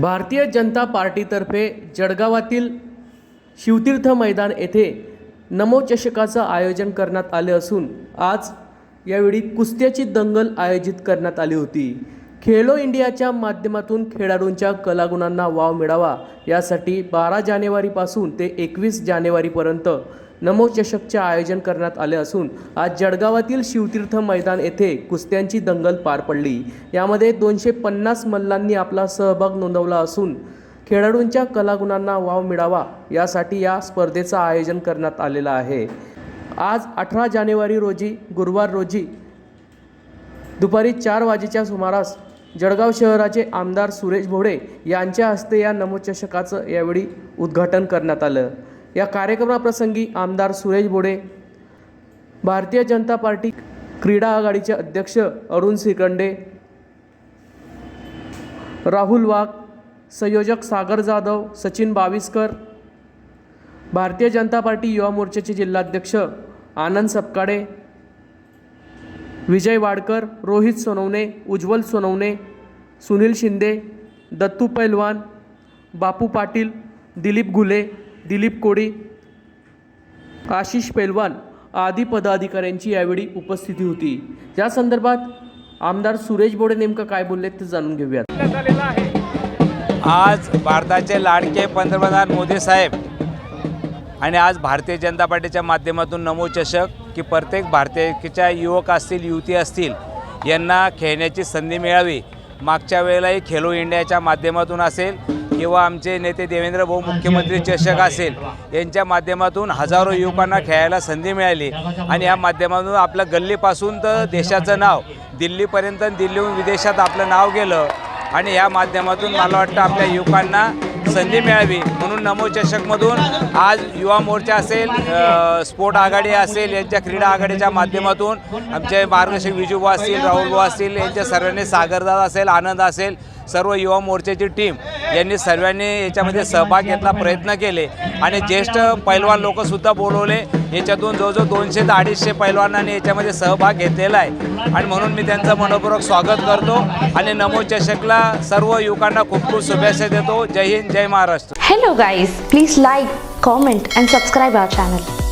भारतीय जनता पार्टीतर्फे जळगावातील शिवतीर्थ मैदान येथे नमोचषकाचं आयोजन करण्यात आले असून आज यावेळी कुस्त्याची दंगल आयोजित करण्यात आली होती. खेलो इंडियाच्या माध्यमातून खेळाडूंच्या कलागुणांना वाव मिळावा यासाठी बारा जानेवारीपासून ते एकवीस जानेवारीपर्यंत नमोचषकचे आयोजन करण्यात आले असून आज जळगावातील शिवतीर्थ मैदान येथे कुस्त्यांची दंगल पार पडली. यामध्ये दोनशे पन्नास मल्लांनी आपला सहभाग नोंदवला असून खेळाडूंच्या कलागुणांना वाव मिळावा यासाठी या स्पर्धेचं आयोजन करण्यात आलेलं आहे. आज अठरा जानेवारी रोजी गुरुवार रोजी दुपारी चार वाजेच्या सुमारास जळगाव शहराचे आमदार सुरेश भोडे यांच्या हस्ते या नमोचषकाचं यावेळी उद्घाटन करण्यात आलं. या कार्यक्रमाप्रसंगी आमदार सुरेश बोडे भारतीय जनता पार्टी क्रीडा आघाडीचे अध्यक्ष अरुण श्रीकंडे राहुल वाघ संयोजक सागर जाधव सचिन बाविस्कर भारतीय जनता पार्टी युवा मोर्चाचे जिल्हाध्यक्ष आनंद सपकाडे विजय वाडकर रोहित सोनवणे उज्ज्वल सोनवणे सुनील शिंदे दत्तू पैलवान बापू पाटील दिलीप घुले दिलीप कोडी आशिष पैलवान आदी पदाधिकाऱ्यांची यावेळी उपस्थिती होती. या संदर्भात आमदार सुरेश बोडे नेमकं काय बोलले ते जाणून घेऊयात. आज भारताचे लाडके पंतप्रधान मोदी साहेब आणि आज भारतीय जनता पार्टीच्या माध्यमातून नमो चषक की प्रत्येक भारतीयच्या युवक असतील युवती असतील यांना खेळण्याची संधी मिळावी. मागच्या वेळेलाही खेलो इंडियाच्या माध्यमातून असेल किंवा आमचे नेते देवेंद्र भाऊ मुख्यमंत्री चषक असेल यांच्या माध्यमातून हजारो युवकांना खेळायला संधी मिळाली. आणि या माध्यमातून आपल्या गल्लीपासून तर देशाचं नाव दिल्लीपर्यंत दिल्लीहून विदेशात आपलं नाव गेलं. आणि या माध्यमातून मला वाटतं आपल्या युवकांना संधी मिळावी. म्हणून नमो चषकमधून आज युवा मोर्चा असेल स्पोर्ट आघाडी असेल यांच्या क्रीडा आघाडीच्या माध्यमातून आमचे मार्गदर्शक विजूभाऊ असतील राहुलभाऊ असतील यांच्या सर्वांनी सागरदादा असेल आनंद असेल सर्व युवा मोर्चाची टीम. यांनी सर्वांनी याच्यामध्ये सहभाग घेतला प्रयत्न केले. आणि ज्येष्ठ पैलवान लोकसुद्धा बोलवले. याच्यातून जवळजवळ दोनशे ते अडीचशे पैलवानांनी याच्यामध्ये सहभाग घेतलेला आहे. आणि म्हणून मी त्यांचं मनपूर्वक स्वागत करतो. आणि नमो चषकला सर्व युवकांना खूप खूप शुभेच्छा देतो. जय हिंद जय Maharashtra. Hello guys please like comment and subscribe our channel